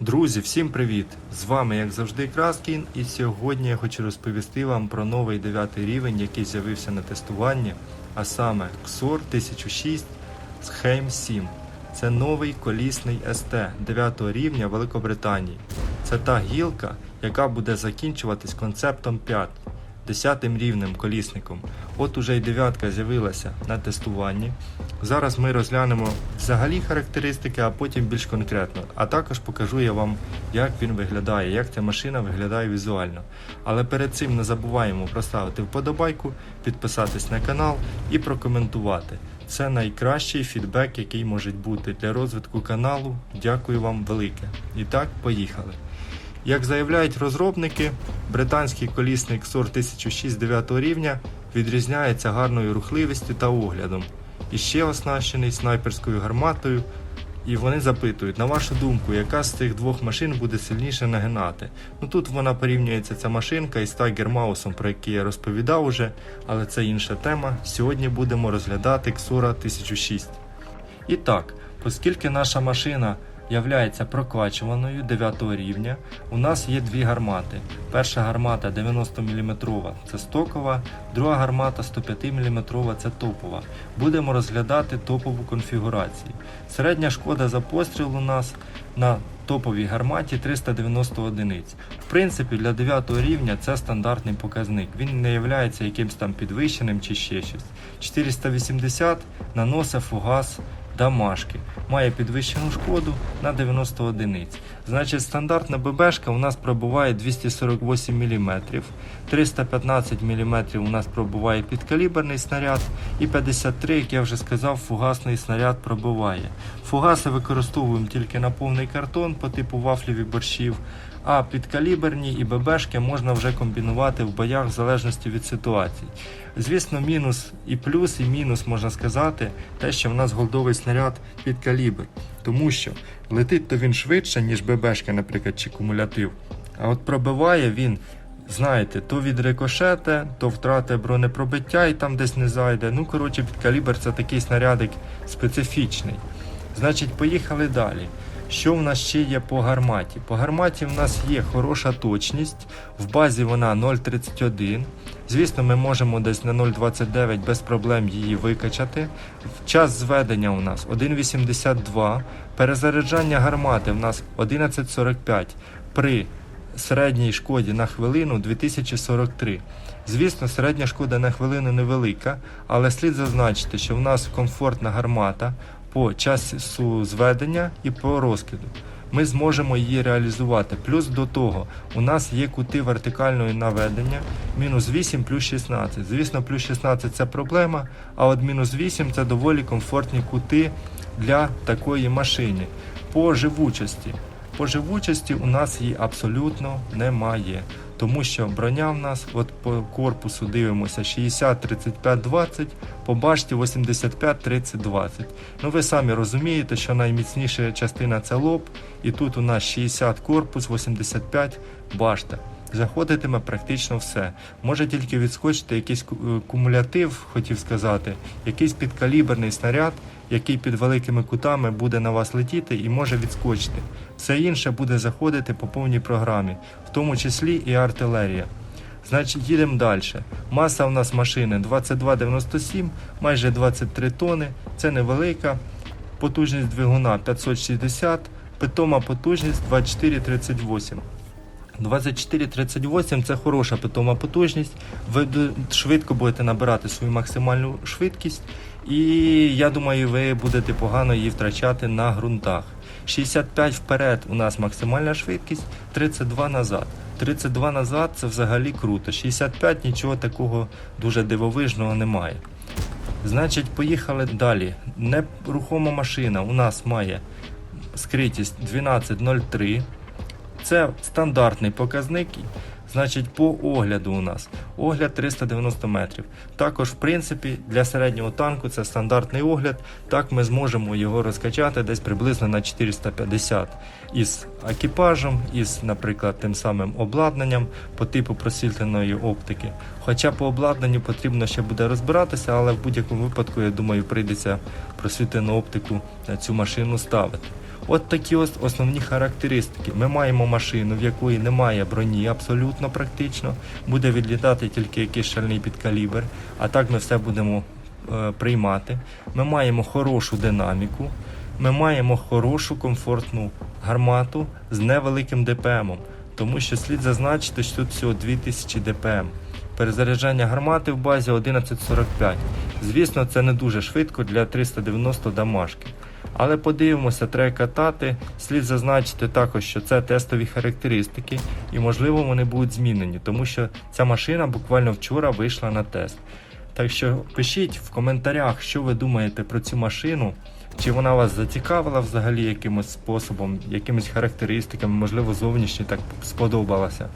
Друзі, всім привіт! З вами, як завжди, Краскін, і сьогодні я хочу розповісти вам про новий 9 рівень, який з'явився на тестуванні, а саме XOR 1006 з Heim 7. Це новий колісний СТ 9 рівня Великобританії. Це та гілка, яка буде закінчуватись концептом 5, 10 рівнем колісником. От уже й дев'ятка з'явилася на тестуванні. Зараз ми розглянемо взагалі характеристики, а потім більш конкретно. А також покажу я вам, як він виглядає, як ця машина виглядає візуально. Але перед цим не забуваємо проставити вподобайку, підписатись на канал і прокоментувати. Це найкращий фідбек, який може бути для розвитку каналу. Дякую вам велике. І так, поїхали. Як заявляють розробники, британський колісник SOR 1006 9 рівня відрізняється гарною рухливістю та оглядом. І ще оснащений снайперською гарматою. І вони запитують, на вашу думку, яка з цих двох машин буде сильніше нагинати? Ну тут вона порівнюється ця машинка із Tiger Mouse, про який я розповідав уже, але це інша тема. Сьогодні будемо розглядати Xora 1006. І так, оскільки наша машина являється прокачуваною 9 рівня, у нас є дві гармати. Перша гармата 90 мм це стокова, друга гармата 105 мм це топова. Будемо розглядати топову конфігурацію. Середня шкода за постріл у нас на топовій гарматі 390 одиниць. В принципі, для 9 рівня це стандартний показник. Він не є якимось там підвищеним чи ще щось. 480 наносить фугас дамашки. Має підвищену шкоду на 90 одиниць. Значить, стандартна ББшка у нас пробуває 248 мм, 315 мм у нас пробуває підкаліберний снаряд, і 53, як я вже сказав, фугасний снаряд пробуває. Фугаси використовуємо тільки на повний картон по типу вафлів і борщів. А підкаліберні і ББшки можна вже комбінувати в боях в залежності від ситуації. Звісно, мінус і плюс, і мінус можна сказати, те, що в нас голдовий снаряд під калібр. Тому що летить то він швидше, ніж ББшки, наприклад, чи кумулятив. А от пробиває він, знаєте, то від рикошета, то втрати бронепробиття і там десь не зайде. Ну, коротше, під калібр це такий снарядик специфічний. Значить, поїхали далі. Що в нас ще є по гарматі? По гарматі в нас є хороша точність, в базі вона 0,31. Звісно, ми можемо десь на 0,29 без проблем її викачати. Час зведення у нас 1,82. Перезаряджання гармати в нас 11,45. При середній шкоді на хвилину 2043. Звісно, середня шкода на хвилину невелика, але слід зазначити, що в нас комфортна гармата по часу зведення і по розкиду. Ми зможемо її реалізувати. Плюс до того, у нас є кути вертикального наведення мінус 8 плюс 16. Звісно, плюс 16 це проблема, а от мінус 8 це доволі комфортні кути для такої машини. По живучості. По живучості у нас її абсолютно немає. Тому що броня в нас, от по корпусу дивимося 60, 35, 20, по башті 85, 30, 20. Ну ви самі розумієте, що найміцніша частина це лоб, і тут у нас 60 корпус, 85 башта. Заходитиме практично все. Може тільки відскочити якийсь е, кумулятив, хотів сказати, якийсь підкаліберний снаряд, який під великими кутами буде на вас летіти і може відскочити. Все інше буде заходити по повній програмі, в тому числі і артилерія. Значить, їдемо далі. Маса у нас машини 22,97, майже 23 тони. Це невелика. Потужність двигуна 560, питома потужність 24,38. 24-38 це хороша питома потужність. Ви швидко будете набирати свою максимальну швидкість, і я думаю, ви будете погано її втрачати на ґрунтах. 65 вперед у нас максимальна швидкість, 32 назад. 32 назад це взагалі круто. 65 нічого такого дуже дивовижного немає. Значить, поїхали далі. Нерухома машина у нас має скритість 12.03. Це стандартний показник. Значить, по огляду у нас огляд 390 метрів. Також, в принципі, для середнього танку це стандартний огляд. Так ми зможемо його розкачати десь приблизно на 450 із екіпажем, із, наприклад, тим самим обладнанням по типу просвітленої оптики. Хоча по обладнанню потрібно ще буде розбиратися, але в будь-якому випадку, я думаю, прийдеться просвітлену оптику на цю машину ставити. От такі ось основні характеристики. Ми маємо машину, в якої немає броні абсолютно практично. Буде відлітати тільки якийсь шальний підкалібр, а так ми все будемо е, приймати. Ми маємо хорошу динаміку, ми маємо хорошу комфортну гармату з невеликим ДПМом, тому що слід зазначити, що тут всього 2000 ДПМ. Перезаряджання гармати в базі 11.45. Звісно, це не дуже швидко для 390 дамашки. Але подивимося, треба катати. Слід зазначити також, що це тестові характеристики, і можливо вони будуть змінені, тому що ця машина буквально вчора вийшла на тест. Так що пишіть в коментарях, що ви думаєте про цю машину, чи вона вас зацікавила взагалі якимось способом, якимись характеристиками, можливо, зовнішні так сподобалася.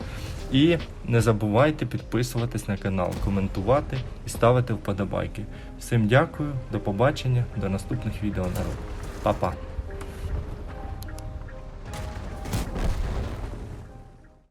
І не забувайте підписуватись на канал, коментувати і ставити вподобайки. Всім дякую, до побачення, до наступних відео народ. 爸爸